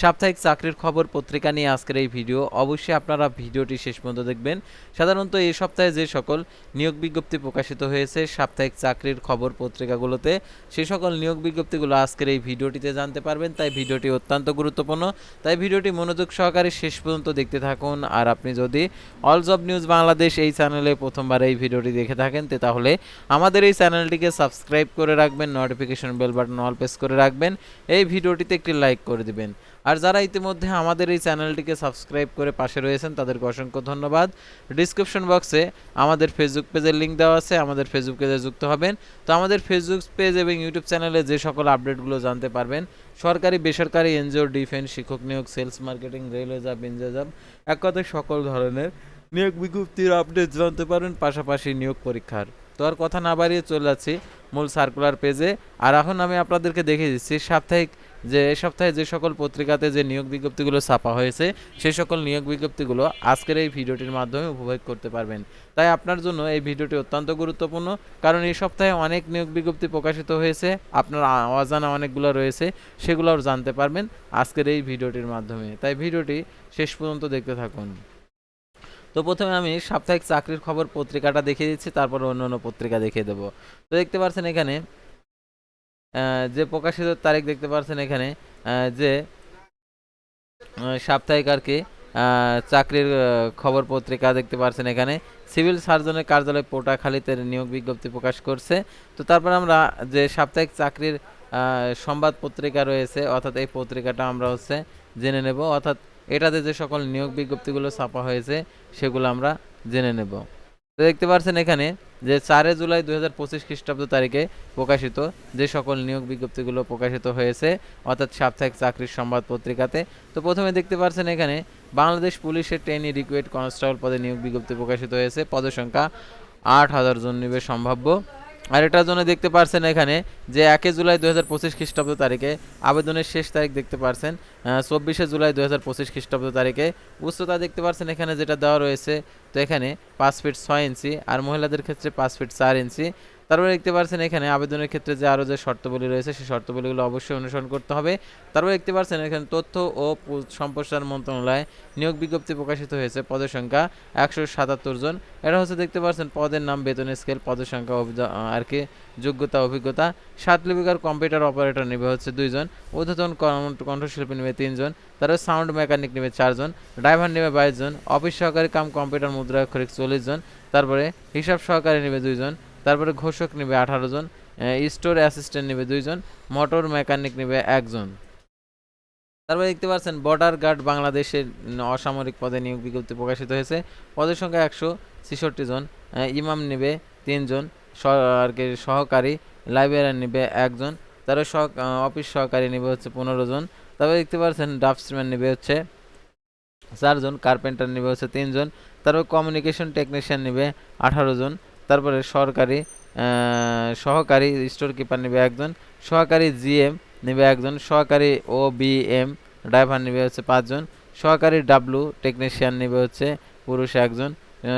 সাপ্তাহিক চাকরির খবর পত্রিকা নিয়ে আজকের এই ভিডিও। অবশ্যই আপনারা ভিডিওটি শেষ পর্যন্ত দেখবেন। সাধারণত এই সপ্তাহে যে সকল নিয়োগ বিজ্ঞপ্তি প্রকাশিত হয়েছে সাপ্তাহিক চাকরির খবর পত্রিকাগুলোতে সেই সকল নিয়োগ বিজ্ঞপ্তিগুলো আজকের এই ভিডিওটিতে জানতে পারবেন। তাই ভিডিওটি অত্যন্ত গুরুত্বপূর্ণ। তাই ভিডিওটি মনোযোগ সহকারে শেষ পর্যন্ত দেখতে থাকুন। আর আপনি যদি অল জব নিউজ বাংলাদেশ এই চ্যানেলে প্রথমবার এই ভিডিওটি দেখে থাকেন তাহলে আমাদের এই চ্যানেলটিকে সাবস্ক্রাইব করে রাখবেন, notification bell button all press করে রাখবেন। এই ভিডিওটিতে একটি লাইক করে দিবেন। আর যারা ইতিমধ্যে আমাদের এই চ্যানেলটিকে সাবস্ক্রাইব করে পাশে রয়েছেন, তাদেরকে অসংখ্য ধন্যবাদ। ডিসক্রিপশন বক্সে আমাদের ফেসবুক পেজের লিঙ্ক দেওয়া আছে, আমাদের ফেসবুক পেজে যুক্ত হবেন। তো আমাদের ফেসবুক পেজ এবং ইউটিউব চ্যানেলে যে সকল আপডেটগুলো জানতে পারবেন, সরকারি, বেসরকারি, এনজিও ডিফেন্স শিক্ষক নিয়োগ sales marketing railway job engineer job এক কথায় সকল ধরনের নিয়োগ বিজ্ঞপ্তির আপডেট জানতে পারেন পাশাপাশি নিয়োগ পরীক্ষার। তো আর কথা না বাড়িয়ে চলে যাচ্ছি মূল সার্কুলার পেজে আর এখন আমি আপনাদেরকে দেখিয়ে দিচ্ছি সাপ্তাহিক যে এ সপ্তাহে যে সকল পত্রিকাতে যে নিয়োগ বিজ্ঞপ্তিগুলো ছাপা হয়েছে, সেই সকল নিয়োগ বিজ্ঞপ্তিগুলো আজকের এই ভিডিওটির মাধ্যমে উপভোগ করতে পারবেন। তাই আপনার জন্য এই ভিডিওটি অত্যন্ত গুরুত্বপূর্ণ, কারণ এই সপ্তাহে অনেক নিয়োগ বিজ্ঞপ্তি প্রকাশিত হয়েছে, আপনার অজানা অনেকগুলো রয়েছে, সেগুলোও জানতে পারবেন আজকের এই ভিডিওটির মাধ্যমে। তাই ভিডিওটি শেষ পর্যন্ত দেখতে থাকুন। তো প্রথমে আমি সাপ্তাহিক চাকরির খবর পত্রিকাটা দেখিয়ে দিচ্ছি, তারপর অন্য অন্য পত্রিকা দেখিয়ে দেবো। তো দেখতে পাচ্ছেন এখানে যে প্রকাশিত তারিখ দেখতে পাচ্ছেন এখানে যে সাপ্তাহিক আর কি চাকরির খবর পত্রিকা দেখতে পাচ্ছেন এখানে। সিভিল সার্জনের কার্যালয় পোটাখালীতে নিয়োগ বিজ্ঞপ্তি প্রকাশ করছে। তো তারপর আমরা যে সাপ্তাহিক চাকরির সংবাদ পত্রিকা রয়েছে, অর্থাৎ এই পত্রিকাটা আমরা হচ্ছে জেনে নেব। অর্থাৎ এটাতে যে সকল নিয়োগ বিজ্ঞপ্তিগুলো ছাপা হয়েছে, সেগুলো আমরা জেনে নেব। তো দেখতে পাচ্ছেন এখানে যে চারে জুলাই দুই হাজার পঁচিশ খ্রিস্টাব্দ তারিখে প্রকাশিত যে সকল নিয়োগ বিজ্ঞপ্তিগুলো প্রকাশিত হয়েছে, অর্থাৎ সাপ্তাহিক চাকরির সংবাদ পত্রিকাতে। তো প্রথমে দেখতে পাচ্ছেন এখানে, বাংলাদেশ পুলিশের ট্রেনি রিকুয়েড কনস্টেবল পদে নিয়োগ বিজ্ঞপ্তি প্রকাশিত হয়েছে। পদের সংখ্যা আট হাজার জন নিবে সম্ভাব্য। আর এটার জন্য দেখতে পারছেন এখানে যে একে জুলাই দু হাজার পঁচিশ খ্রিস্টাব্দ তারিখে আবেদনের শেষ তারিখ দেখতে পারছেন চব্বিশে জুলাই দু হাজার পঁচিশ খ্রিস্টাব্দ তারিখে। উচ্চতা দেখতে পারছেন এখানে যেটা দেওয়া রয়েছে, তো এখানে পাঁচ ফিট ছয় ইঞ্চি, আর মহিলাদের ক্ষেত্রে পাঁচ ফিট চার ইঞ্চি। তারপরে দেখতে পাচ্ছেন এখানে আবেদনের ক্ষেত্রে যে আরও যে শর্তাবলী রয়েছে, সেই শর্তাবলীগুলো অবশ্যই অনুসরণ করতে হবে। তারপরে দেখতে পাচ্ছেন এখানে তথ্য ও সম্প্রসারণ মন্ত্রণালয়ে নিয়োগ বিজ্ঞপ্তি প্রকাশিত হয়েছে পদের সংখ্যা একশো সাতাত্তর জন। এটা হচ্ছে দেখতে পাচ্ছেন পদের নাম, বেতন স্কেল, পদের সংখ্যা আর কি, যোগ্যতা, অভিজ্ঞতা। সাত লিপিকার কম্পিউটার অপারেটর নেবে হচ্ছে দুইজন ঊর্ধ্বতন কণ্ঠশিল্পী নেবে তিনজন তারপরে সাউন্ড মেকানিক নেবে চারজন ড্রাইভার নেবে বাইশ জন। অফিস সহকারী কাম কম্পিউটার মুদ্রা অক্ষরিক চল্লিশ জন। তারপরে হিসাব সহকারী নেবে দুইজন তারপরে ঘোষক নেবে আঠারো জন স্টোর অ্যাসিস্ট্যান্ট নেবে দুইজন মোটর মেকানিক নেবে একজন তারপরে দেখতে পাচ্ছেন বর্ডার গার্ড বাংলাদেশের অসামরিক পদে নিয়োগ বিজ্ঞপ্তি প্রকাশিত হয়েছে। পদের সংখ্যা একশো ছেষট্টি জন ইমাম নেবে তিনজন আর কি সহকারী লাইব্রেরিয়ান নেবে একজন তারপরে সহ অফিস সহকারী নেবে হচ্ছে পনেরো জন। তারপরে দেখতে পাচ্ছেন ড্রাফটসম্যান নেবে হচ্ছে চারজন কার্পেন্টার নেবে হচ্ছে তিনজন তারপর কমিউনিকেশন টেকনিশিয়ান নেবে আঠারো জন তারপরে সরকারি সহকারী স্টোর কিপার নেবে একজন, সহকারী জিএম নেবে একজন, সহকারী ও বি এম ড্রাইভার নেবে হচ্ছে পাঁচজন, সহকারী ডাব্লু টেকনিশিয়ান নেবে হচ্ছে পুরুষ একজন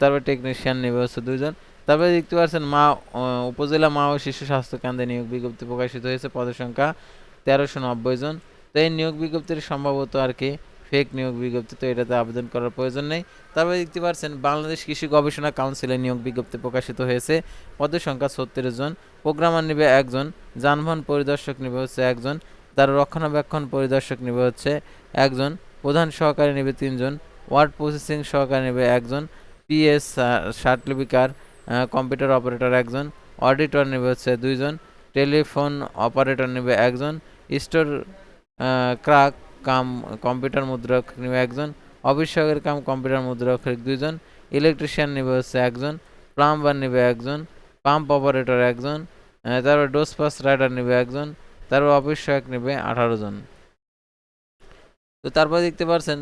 তারপর টেকনিশিয়ান নেবে হচ্ছে দুজন তারপরে দেখতে পাচ্ছেন মা উপজেলা মা ও শিশু স্বাস্থ্য কেন্দ্রে নিয়োগ বিজ্ঞপ্তি প্রকাশিত হয়েছে, পদের সংখ্যা তেরোশো নব্বই জন। তো এই নিয়োগ বিজ্ঞপ্তির সম্ভবত আর কি ফেক নিয়োগ বিজ্ঞপ্তি, তো এটাতে আবেদন করার প্রয়োজন নেই। তারপরে দেখতে পাচ্ছেন, বাংলাদেশ কৃষি গবেষণা কাউন্সিলের নিয়োগ বিজ্ঞপ্তি প্রকাশিত হয়েছে। পদের সংখ্যা ছত্রিশ জন। প্রোগ্রামার নেবে একজন। যানবাহন পরিদর্শক নেবে হচ্ছে একজন। তার রক্ষণাবেক্ষণ পরিদর্শক নেবে হচ্ছে একজন। প্রধান সহকারী নেবে তিনজন। ওয়ার্ড প্রসেসিং সহকারী নেবে একজন। পিএস সার্টিফিকার কম্পিউটার অপারেটর একজন। অডিটর নেবে হচ্ছে দুইজন। টেলিফোন অপারেটর নেবে একজন। স্টোর ক্রাক কাম কম্পিউটার মুদ্রক নেবে একজন অফিস সহকারী কাম কম্পিউটার মুদ্রাক্ষরিক দুইজন ইলেকট্রিশিয়ান নেবে হচ্ছে একজন প্লাম্বার নিবে একজন পাম্প অপারেটর একজন তারপর ডোস পাস রাইডার নিবে একজন তারপর অফিস সহায়ক নেবে আঠারো জন। তো তারপর দেখতে পাচ্ছেন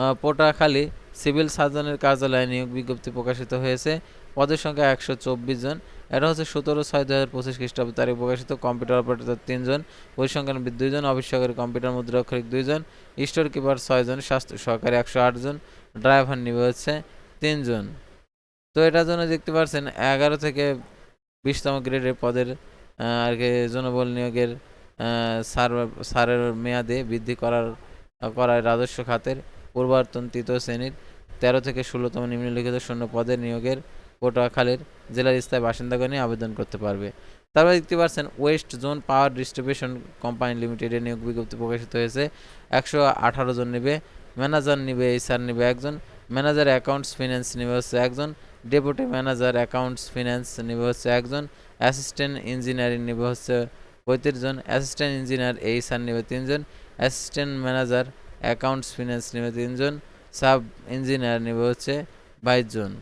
আহ, পটুয়াখালী সিভিল সার্জনের কার্যালয়ে নিয়োগ বিজ্ঞপ্তি প্রকাশিত হয়েছে পদের সংখ্যা একশো চব্বিশ জন। এটা হচ্ছে সতেরো ছয় দু হাজার পঁচিশ খ্রিস্টাব্দ তারিখ প্রকাশিত কম্পিউটার অপারেটর তিনজন পরিসংখ্যানবিদ দুইজন সহকারী কম্পিউটার মুদ্রাক্ষরিক দুইজন, স্টোর কিপার ছয়জন, স্বাস্থ্য সহকারী একশো আটজন ড্রাইভার নিবে হচ্ছে তিনজন। তো এটার জন্য দেখতে পাচ্ছেন এগারো থেকে বিশতম গ্রেডের পদের আর কি জনবল নিয়োগের সার, সারের মেয়াদে বৃদ্ধি করার, করায় রাজস্ব খাতের পূর্বায়তন তৃতীয় শ্রেণির তেরো থেকে ষোলোতম নিম্নলিখিত শূন্য পদের নিয়োগের পটুয়াখালীর জেলার স্থায়ী বাসিন্দাগণই আবেদন করতে পারবে। তারপর দেখতে পাচ্ছেন west zone power distribution company লিমিটেডের নিয়োগ বিজ্ঞপ্তি প্রকাশিত হয়েছে। একশো আঠারো জন নেবে, ম্যানেজার নেবে এইচআর নেবে একজন, ম্যানেজার অ্যাকাউন্টস ফিন্যান্স নেবে হচ্ছে একজন, ডেপুটি ম্যানেজার অ্যাকাউন্টস ফিন্যান্স নেবে হচ্ছে একজন, অ্যাসিস্ট্যান্ট ইঞ্জিনিয়ারিং নেবে হচ্ছে পঁয়ত্রিশ জন, অ্যাসিস্ট্যান্ট ইঞ্জিনিয়ার এই এইচআর নেবে তিনজন অ্যাসিস্ট্যান্ট ম্যানেজার অ্যাকাউন্টস ফিন্যান্স নেবে তিনজন সাব ইঞ্জিনিয়ার নেবে হচ্ছে বাইশ জন।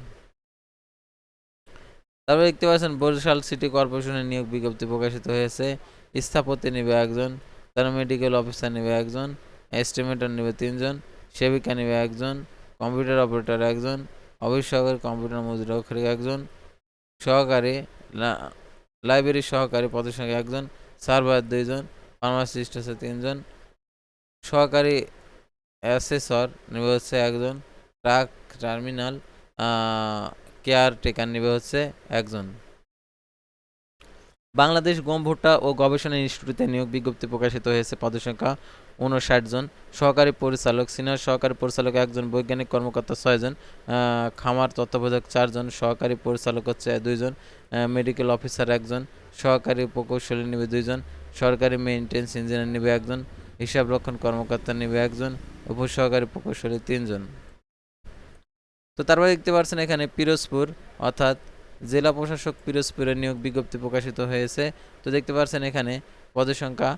তারপরে দেখতে পাচ্ছেন বরিশাল সিটি কর্পোরেশনের নিয়োগ বিজ্ঞপ্তি প্রকাশিত হয়েছে। স্থাপতি নেবে একজন, তার মেডিকেল অফিসার নেবে একজন এস্টিমেটর নেবে তিনজন, সেবিকা নেবে একজন কম্পিউটার অপারেটর একজন অফিস কম্পিউটার মুদ্রাক্ষরিক একজন, সহকারী লাইব্রেরি সহকারী সঙ্গে একজন সার্ভার দুইজন ফার্মাসিস্ট আছে তিনজন, সহকারী অ্যাসেসর নেবে হচ্ছে একজন ট্রাক টার্মিনাল কেয়ার টেকার নেবে হচ্ছে একজন। বাংলাদেশ গম ভুট্টা ও গবেষণা ইনস্টিটিউটে নিয়োগ বিজ্ঞপ্তি প্রকাশিত হয়েছে পদসংখ্যা উনষাট জন। সহকারী পরিচালক, সিনিয়র সহকারী পরিচালক একজন, বৈজ্ঞানিক কর্মকর্তা ছয়জন খামার তত্ত্বাবধায়ক চারজন সহকারী পরিচালক হচ্ছে দুইজন মেডিকেল অফিসার একজন, সহকারী প্রকৌশলী নেবে দুইজন সরকারি মেইনটেন্স ইঞ্জিনিয়ার নেবে একজন হিসাবরক্ষণ কর্মকর্তা নেবে একজন উপসহকারী প্রকৌশলী তিনজন তো তারপরে দেখতে পাচ্ছেন এখানে পিরোজপুর, অর্থাৎ জেলা প্রশাসক পিরোজপুরের নিয়োগ বিজ্ঞপ্তি প্রকাশিত হয়েছে। তো দেখতে পাচ্ছেন এখানে পদের সংখ্যা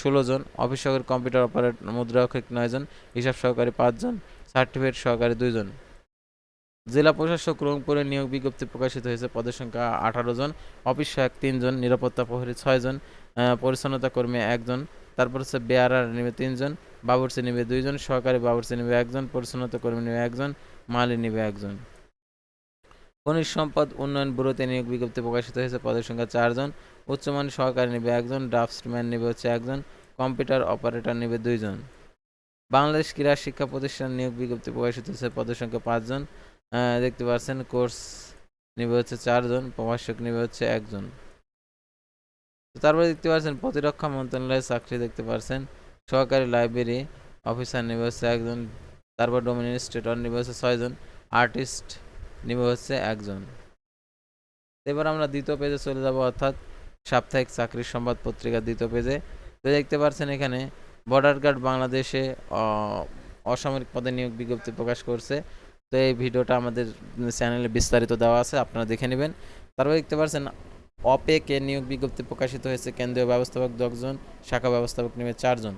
ষোলো জন, অফিস সহকারী, কম্পিউটার অপারেট মুদ্রাক্ষরিক নয় জন, হিসাব সহকারী পাঁচজন সার্টিফিকেট সহকারী দুইজন জেলা প্রশাসক রংপুরের নিয়োগ বিজ্ঞপ্তি প্রকাশিত হয়েছে, পদের সংখ্যা আঠারো জন, অফিস সহায়ক তিনজন নিরাপত্তা প্রহরী ছয়জন পরিচ্ছন্নতা কর্মী একজন তারপর হচ্ছে বেয়ারার নেবে তিনজন বাবুর্চি নেবে দুইজন সহকারী বাবুর্চি নেবে একজন পরিচ্ছন্নতা কর্মী নেবে একজন মালি নেবে একজন। খনিজ সম্পদ উন্নয়ন ব্যুরোতে নিয়োগ বিজ্ঞপ্তি প্রকাশিত হয়েছে। পদের সংখ্যা চারজন। উচ্চমানের সহকারী নেবে একজন। ড্রাফটসম্যান নেবে হচ্ছে একজন। কম্পিউটার অপারেটর নেবে দুইজন। বাংলাদেশ ক্রীড়া শিক্ষা প্রতিষ্ঠান নিয়োগ বিজ্ঞপ্তি প্রকাশিত হয়েছে। পদের সংখ্যা পাঁচজন। দেখতে পাচ্ছেন, কোর্স নেবে হচ্ছে চারজন। প্রভাষক নেবে হচ্ছে একজন। তারপরে দেখতে পাচ্ছেন, প্রতিরক্ষা মন্ত্রণালয়ের চাকরি দেখতে পাচ্ছেন। সহকারী লাইব্রেরি অফিসার নেবে হচ্ছে একজন। তারপর ডোমিনিস্ট্রেটর নেবে হচ্ছে ছয়জন আর্টিস্ট নেবে হচ্ছে একজন। এবার আমরা দ্বিতীয় পেজে চলে যাব, অর্থাৎ সাপ্তাহিক চাকরির সংবাদ পত্রিকার দ্বিতীয় পেজে তো দেখতে পাচ্ছেন এখানে বর্ডার গার্ড বাংলাদেশে অসামরিক পদে নিয়োগ বিজ্ঞপ্তি প্রকাশ করছে। তো এই ভিডিওটা আমাদের চ্যানেলে বিস্তারিত দেওয়া আছে, আপনারা দেখে নেবেন। তারপর দেখতে পাচ্ছেন, অপেকে নিয়োগ বিজ্ঞপ্তি প্রকাশিত হয়েছে। কেন্দ্রীয় ব্যবস্থাপক দশজন, শাখা ব্যবস্থাপক নেবে চারজন।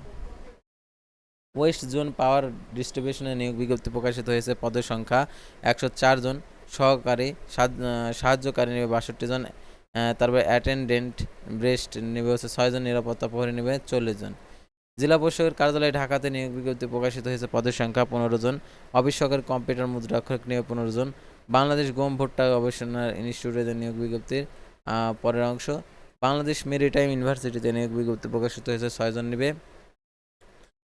ওয়েস্ট জোন পাওয়ার ডিস্ট্রিবিউশনের নিয়োগ বিজ্ঞপ্তি প্রকাশিত হয়েছে। পদের সংখ্যা একশো জন, সহকারী সাহায্য- সাহায্যকারী নেবে বাষট্টি জন তারপরে অ্যাটেন্ডেন্ট ব্রেস্ট নেবে হচ্ছে ছয়জন নিরাপত্তা প্রহরী নেবে চল্লিশ জন। জেলা প্রশাসকের কার্যালয় ঢাকাতে নিয়োগ বিজ্ঞপ্তি প্রকাশিত হয়েছে। পদের সংখ্যা পনেরো জন, অফিস সহকারী কম্পিউটার মুদ্রাক্ষরিক নেবে পনেরো জন, বাংলাদেশ গম ভুট্টা গবেষণা ইনস্টিটিউটের নিয়োগ বিজ্ঞপ্তির পরের অংশ। বাংলাদেশ মেরিটাইম ইউনিভার্সিটিতে নিয়োগ বিজ্ঞপ্তি প্রকাশিত হয়েছে ছয়জন নেবে।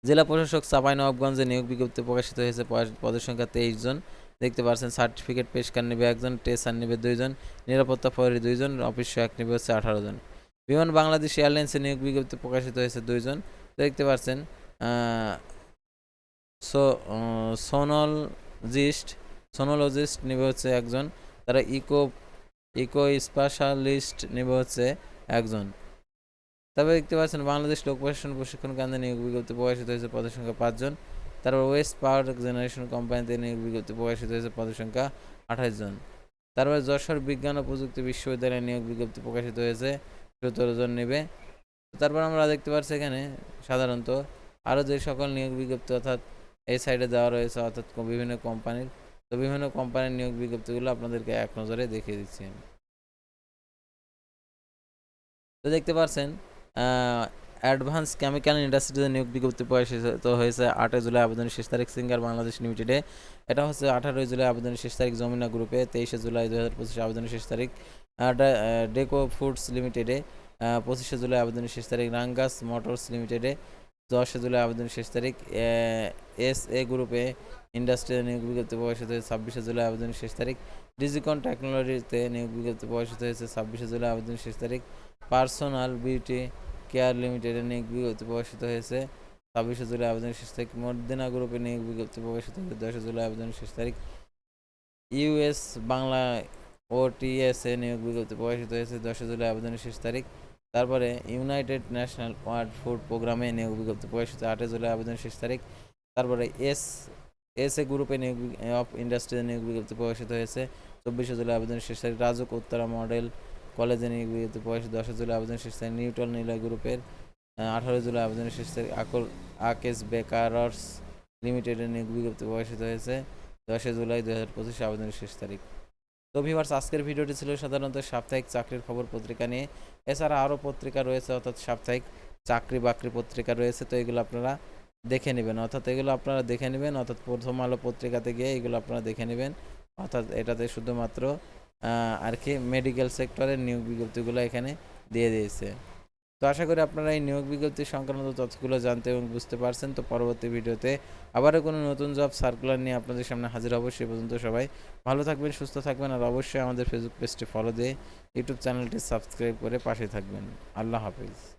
জেলা প্রশাসক চাঁপাইনবাবগঞ্জে নিয়োগ বিজ্ঞপ্তি প্রকাশিত হয়েছে। পদ- পদের সংখ্যা তেইশ জন। দেখতে পাচ্ছেন, সার্টিফিকেট পেশকার নেবে একজন টেসার নেবে দুইজন নিরাপত্তা প্রহরী দুইজন অফিস সহায়ক নেবে হচ্ছে আঠারো জন। বিমান বাংলাদেশ এয়ারলাইন্সে নিয়োগ বিজ্ঞপ্তি প্রকাশিত হয়েছে দুইজন দেখতে পাচ্ছেন সো সোনলজিস্ট, সোনোলজিস্ট নেবে হচ্ছে একজন, তারা ইকো ইকো স্পেশালিস্ট নেবে হচ্ছে একজন। তবে দেখতে পাচ্ছেন বাংলাদেশ লোক প্রশাসন প্রশিক্ষণ কেন্দ্রে নিয়োগ বিজ্ঞপ্তি প্রকাশিত হয়েছে পদের সংখ্যা পাঁচজন। তারপর ওয়েস্ট পাওয়ার জেনারেশন কোম্পানিতে নিয়োগ বিজ্ঞপ্তি প্রকাশিত হয়েছে পদের সংখ্যা আঠাশ জন। তারপর যশোর বিজ্ঞান ও প্রযুক্তি বিশ্ববিদ্যালয়ে নিয়োগ বিজ্ঞপ্তি প্রকাশিত হয়েছে, সতেরো জন নেবে। তারপর আমরা দেখতে পাচ্ছি এখানে সাধারণত আরও যে সকল নিয়োগ বিজ্ঞপ্তি অর্থাৎ এই সাইডে দেওয়া রয়েছে অর্থাৎ বিভিন্ন কোম্পানির, তো বিভিন্ন কোম্পানির নিয়োগ বিজ্ঞপ্তিগুলো আপনাদেরকে এক নজরে দেখিয়ে দিচ্ছি তো দেখতে পাচ্ছেন অ্যাডভান্স কেমিক্যাল ইন্ডাস্ট্রিতে নিয়োগ বিজ্ঞপ্তি প্রকাশিত হয়েছে আটই জুলাই আবেদনের শেষ তারিখ সিঙ্গার বাংলাদেশ লিমিটেডে। এটা হচ্ছে আঠারোই জুলাই আবেদনের শেষ তারিখ জমিনা গ্রুপে, তেইশে জুলাই দু হাজার পঁচিশে আবেদনের শেষ তারিখ। ডেকো ফুডস লিমিটেডে পঁচিশে জুলাই আবেদনের শেষ তারিখ। রাঙ্গাস মোটরস লিমিটেডে, দশে জুলাই আবেদনের শেষ তারিখ। এস এ গ্রুপে ইন্ডাস্ট্রিয়াল নিয়োগ বিজ্ঞপ্তি প্রকাশিত হয়েছে ছাব্বিশে জুলাই আবেদনের শেষ তারিখ। ডিজিকন টেকনোলজিতে নিয়োগ বিজ্ঞপ্তি প্রকাশিত হয়েছে ছাব্বিশে জুলাই আবেদন শেষ তারিখ। পার্সোনাল বিউটি কেয়ার লিমিটেডে নিয়োগ বিজ্ঞপ্তি প্রকাশিত হয়েছে। ছাব্বিশে জুলাই আবেদন শেষ তারিখ। মর্দিনা গ্রুপে নিয়োগ বিজ্ঞপ্তি প্রকাশিত হয়েছে দশে জুলাই আবেদন শেষ তারিখ। ইউএস বাংলা ও টিএসএ নিয়োগ বিজ্ঞপ্তি প্রকাশিত হয়েছে দশে জুলাই আবেদনের শেষ তারিখ। তারপরে ইউনাইটেড ন্যাশনাল ওয়ার্ল্ড ফুড প্রোগ্রামে নিয়োগ বিজ্ঞপ্তি প্রকাশিত আটে জুলাই আবেদনের শেষ তারিখ। তারপরে এস এস এ গ্রুপে নিয়োগ অফ ইন্ডাস্ট্রিতে নিয়োগ বিজ্ঞপ্তি প্রকাশিত হয়েছে চব্বিশে জুলাই আবেদনের শেষ তারিখ। রাজুক উত্তরা মডেল কলেজে বিজ্ঞপ্তি প্রকাশিত দশে জুলাই আবেদনের শেষ তারিখ নিউটন নিলয় গ্রুপের আঠারো জুলাই আবেদনের শেষ তারিখ, আকল, আকেশ বেকারস লিমিটেডের নিয়োগ বিজ্ঞপ্তি প্রকাশিত হয়েছে দশই জুলাই দু হাজার পঁচিশে আবেদনের শেষ তারিখ। তো ভিভার্স আজকের ভিডিওটি ছিল সাধারণত সাপ্তাহিক চাকরির খবর পত্রিকা নিয়ে। এছাড়া আরও পত্রিকা রয়েছে, অর্থাৎ সাপ্তাহিক চাকরি বাকরি পত্রিকা রয়েছে, তো এগুলো আপনারা দেখে নেবেন। অর্থাৎ এগুলো আপনারা দেখে নেবেন, অর্থাৎ প্রথম আলো পত্রিকাতে গিয়ে এগুলো আপনারা দেখে নেবেন। অর্থাৎ এটাতে শুধুমাত্র আর কি মেডিকেল সেক্টরের নিয়োগ বিজ্ঞপ্তিগুলো এখানে দিয়ে দিয়েছে। তো আশা করি আপনারা এই নিয়োগ বিজ্ঞপ্তি সংক্রান্ত তথ্যগুলো জানতে এবং বুঝতে পারছেন। তো পরবর্তী ভিডিওতে আবারও কোনো নতুন জব সার্কুলার নিয়ে আপনাদের সামনে হাজির হব। সে পর্যন্ত সবাই ভালো থাকবেন, সুস্থ থাকবেন আর অবশ্যই আমাদের ফেসবুক পেজটি ফলো দিয়ে ইউটিউব চ্যানেলটি সাবস্ক্রাইব করে পাশে থাকবেন। আল্লাহ হাফিজ।